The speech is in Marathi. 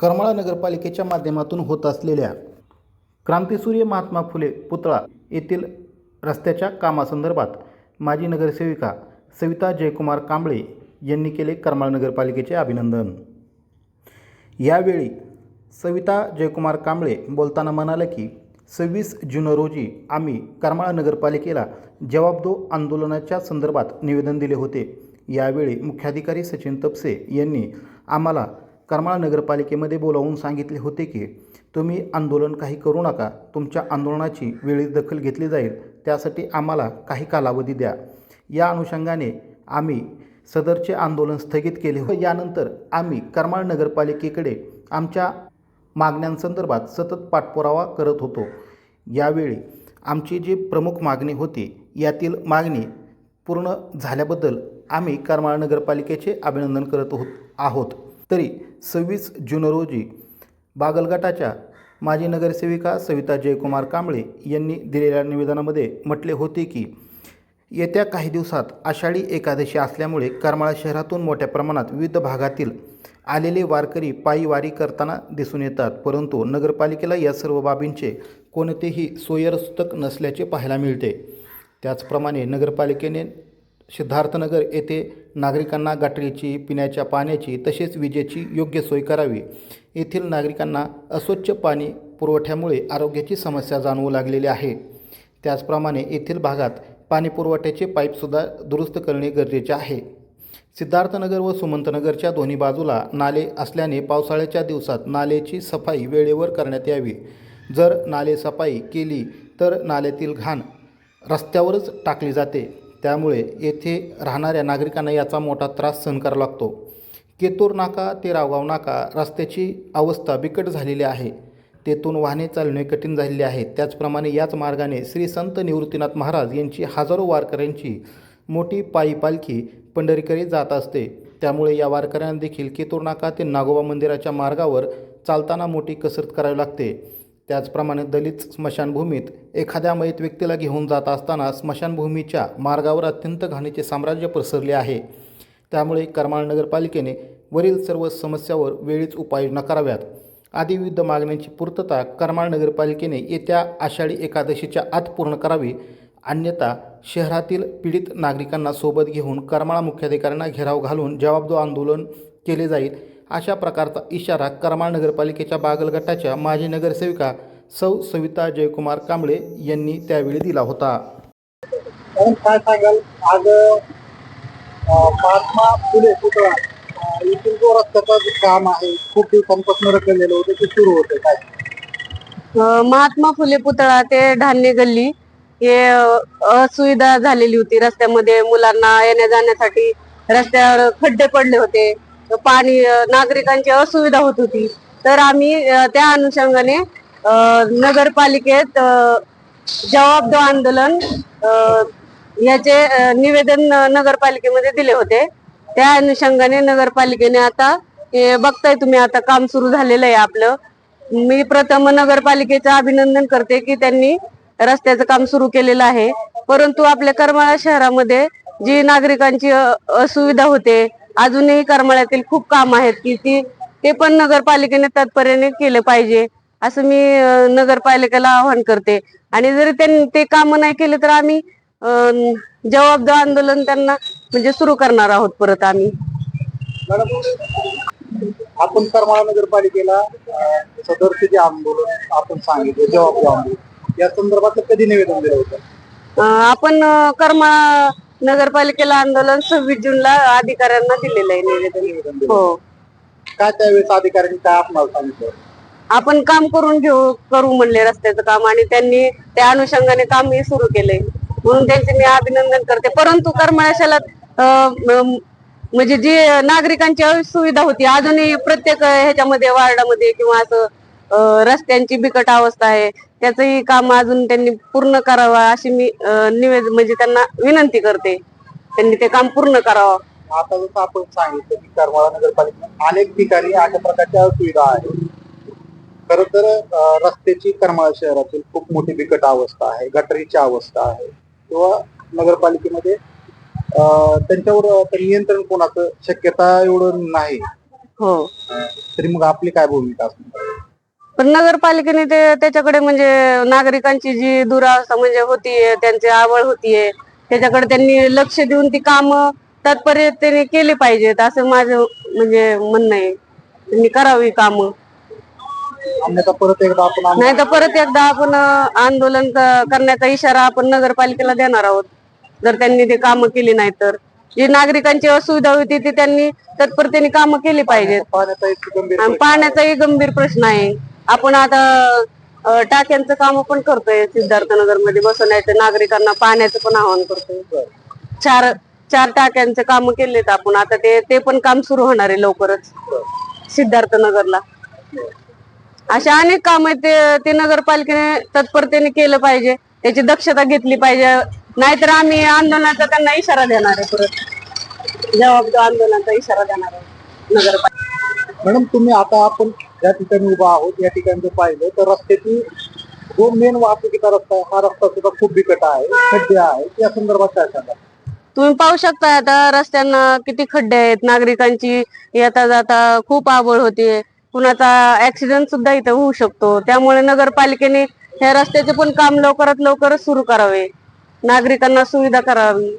करमाळा नगरपालिकेच्या माध्यमातून होत असलेल्या क्रांतिसूर्य महात्मा फुले पुतळा येथील रस्त्याच्या कामासंदर्भात माजी नगरसेविका सविता जयकुमार कांबळे यांनी केले करमाळा नगरपालिकेचे अभिनंदन. यावेळी सविता जयकुमार कांबळे बोलताना म्हणाले की सव्वीस जून रोजी आम्ही करमाळा नगरपालिकेला जवाबदो आंदोलनाच्या संदर्भात निवेदन दिले होते. यावेळी मुख्याधिकारी सचिन तपसे यांनी आम्हाला करमाळा नगरपालिकेमध्ये बोलावून सांगितले होते की तुम्ही आंदोलन काही करू नका. तुमच्या आंदोलनाची वेळी दखल घेतली जाईल. त्यासाठी आम्हाला काही कालावधी द्या या अनुषंगाने आम्ही सदरचे आंदोलन स्थगित केले व यानंतर आम्ही करमाळ नगरपालिकेकडे आमच्या मागण्यांसंदर्भात सतत पाठपुरावा करत होतो. यावेळी आमची जी प्रमुख मागणी होती यातील मागणी पूर्ण झाल्याबद्दल आम्ही करमाळा नगरपालिकेचे अभिनंदन करत होत आहोत. तरी सव्वीस जून रोजी बागलगटाच्या माजी नगरसेविका सविता जयकुमार कांबळे यांनी दिलेल्या निवेदनामध्ये म्हटले होते की येत्या काही दिवसात आषाढी एकादशी असल्यामुळे करमाळा शहरातून मोठ्या प्रमाणात विविध भागातील आलेले वारकरी पायी वारी करताना दिसून येतात. परंतु नगरपालिकेला या सर्व बाबींचे कोणतेही सोयरस्तक नसल्याचे पाहायला मिळते. त्याचप्रमाणे नगरपालिकेने सिद्धार्थनगर येथे नागरिकांना गटरीची पिण्याच्या पाण्याची तसेच विजेची योग्य सोय करावी. येथील नागरिकांना अस्वच्छ पाणी पुरवठ्यामुळे आरोग्याची समस्या जाणवू लागलेली आहे. त्याचप्रमाणे येथील भागात पाणी पुरवठ्याचे पाईपसुद्धा दुरुस्त करणे गरजेचे आहे. सिद्धार्थनगर व सुमंतनगरच्या दोन्ही बाजूला नाले असल्याने पावसाळ्याच्या दिवसात नालेची सफाई वेळेवर करण्यात यावी. जर नाले सफाई केली तर नाल्यातील घाण रस्त्यावरच टाकली जाते. त्यामुळे येथे राहणाऱ्या नागरिकांना याचा मोठा त्रास सहन करावा लागतो. केतूर नाका ते रावगाव नाका रस्त्याची अवस्था बिकट झालेली आहे. तेथून वाहने चालणे कठीण झालेले आहे. त्याचप्रमाणे याच मार्गाने श्री संत निवृत्तीनाथ महाराज यांची हजारो वारकऱ्यांची मोठी पायी पालखी पंढरीकडे जात असते. त्यामुळे या वारकऱ्यांना देखील केतूर नाका ते नागोबा मंदिराच्या मार्गावर चालताना मोठी कसरत करावी लागते. त्याचप्रमाणे दलित स्मशानभूमीत एखाद्या मयत व्यक्तीला घेऊन जात असताना स्मशानभूमीच्या मार्गावर अत्यंत घाणीचे साम्राज्य पसरले आहे. त्यामुळे करमाळ नगरपालिकेने वरील सर्व समस्यावर वेळीच उपाययोजना कराव्यात आदी विविध मागण्यांची पूर्तता करमाळ नगरपालिकेने येत्या आषाढी एकादशीच्या आत पूर्ण करावी. अन्यथा शहरातील पीडित नागरिकांना सोबत घेऊन करमाळा मुख्याधिकाऱ्यांना घेराव घालून जबाबदार आंदोलन केले जाईल. अशा प्रकारचा इशारा करमाळ नगरपालिकेच्या बागलगटाच्या माजी नगरसेविका सौ सविता जयकुमार कांबळे यांनी त्यावेळी दिला होता. काय सांगाल? आज महात्मा फुले पुतळा जो रस्त्याचं काम आहे. खूप दिवसांपासून रखडलेलं होतं ते सुरू होतं. काय? महात्मा फुले पुतळा ते धान्य गल्ली हे असुविधा झालेली होती. रस्त्यामध्ये मुलांना येण्या जाण्यासाठी रस्त्यावर खड्डे पडले होते. पाणी नागरिकांची असुविधा होत होती. तर आम्ही त्या अनुषंगाने नगरपालिकेत जवाबदार आंदोलन याचे निवेदन नगरपालिकेमध्ये दिले होते. त्या अनुषंगाने नगरपालिकेने आता बघताय तुम्ही आता काम सुरू झालेलं आहे आपलं. मी प्रथम नगरपालिकेचं अभिनंदन करते की त्यांनी रस्त्याचं काम सुरू केलेलं आहे. परंतु आपल्या करमाळा शहरामध्ये जी नागरिकांची असुविधा होते अजूनही करमाळ्यातील खूप काम आहेत की ती ते पण नगरपालिकेने तत्परेने केलं पाहिजे असं मी नगरपालिकेला आवाहन करते. आणि जरी त्यांनी ते काम नाही केले तर आम्ही अ, जवाबदार आंदोलन त्यांना म्हणजे सुरू करणार आहोत परत आम्ही. आपण करमाळा नगरपालिकेला सदरचे जे आंदोलन आपण सांगितलं जबाबदार आंदोलन या संदर्भात कधी निवेदन दिलं होतं? आपण करमाळा नगरपालिकेला आंदोलन सव्वीस जूनला अधिकाऱ्यांना दिलेलं आहे निवेदन. हो. काय त्यावेळेस अधिकाऱ्यांनी काय आपणाला सांगितलं? आपण काम करून घेऊ करू म्हणले रस्त्याचं काम आणि त्यांनी त्या अनुषंगाने काम हे सुरू केलंय. म्हणून त्यांचे मी अभिनंदन करते. परंतु करमाळ्याशाला म्हणजे जी नागरिकांची सुविधा होती अजूनही प्रत्येक ह्याच्यामध्ये वार्डामध्ये किंवा असं रस्त्यांची बिकट अवस्था आहे. त्याचंही काम अजून त्यांनी पूर्ण करावं अशी मी निवेदन म्हणजे त्यांना विनंती करते. त्यांनी ते काम पूर्ण करावं. आता जसं आपण सांगितलं की करमाळा नगरपालिकेत अनेक ठिकाणी अशा प्रकारच्या सुविधा आहेत. खर तर रस्त्याची करमाळा शहरातील खूप मोठी बिकट अवस्था आहे गटरीची अवस्था आहे. किंवा नगरपालिकेमध्ये त्यांच्यावर नियंत्रण कोणाचं शक्यता एवढं नाही. हो. तरी मग आपली काय भूमिका असणार? पण नगरपालिकेने ते त्याच्याकडे म्हणजे नागरिकांची जी दुरावस्था म्हणजे होतीये त्यांची आवड होतीये त्याच्याकडे त्यांनी लक्ष देऊन ती कामं तात्पर्यतेने केली पाहिजेत असं माझं म्हणजे म्हणणं आहे. त्यांनी करावी कामं. अन्यथा परत एकदा आपण नाही तर परत एकदा आपण आंदोलन क- करण्याचा इशारा आपण नगरपालिकेला देणार आहोत. जर त्यांनी ते कामं केली नाही तर. जी नागरिकांची असुविधा होती ती त्यांनी तत्परतेने कामं केली पाहिजेत. पाण्याचा एक गंभीर आणि पाण्याचाही गंभीर प्रश्न आहे. आपण आता टाक्यांचं काम पण करतोय सिद्धार्थनगरमध्ये बसवण्याचं नागरिकांना पाण्याचं पण आवाहन करतोय. चार चार टाक्यांचे काम केलेत आपण. आता ते ते पण काम सुरू होणार आहे लवकरच. सिद्धार्थनगरला. अशा अनेक काम आहेत ते ते नगरपालिकेने तत्परतेने केलं पाहिजे. त्याची दक्षता घेतली पाहिजे. नाहीतर आम्ही आंदोलनाचा त्यांना इशारा देणार आहे परत. जबाबदार आंदोलनाचा इशारा देणार आहे नगरपालिका मॅडम तुम्ही आता आपण ज्या ठिकाणी उभा आहोत या ठिकाणी जर पाहिलं तर रस्त्याची जो मेन वाहतुकीचा रस्ता आहे हा रस्ता सुद्धा खूप बिकट आहे खड्डे आहेत. या संदर्भात काय सांगा तुम्ही पाहू शकता आता रस्त्यांना किती खड्डे आहेत. नागरिकांची येता जाता खूप आवड होतीये कुणाचा ऍक्सिडेंट सुद्धा इथे होऊ शकतो. त्यामुळे नगरपालिकेने ह्या रस्त्याचे पण काम लवकरात लवकर सुरू करावे. नागरिकांना सुविधा करावी.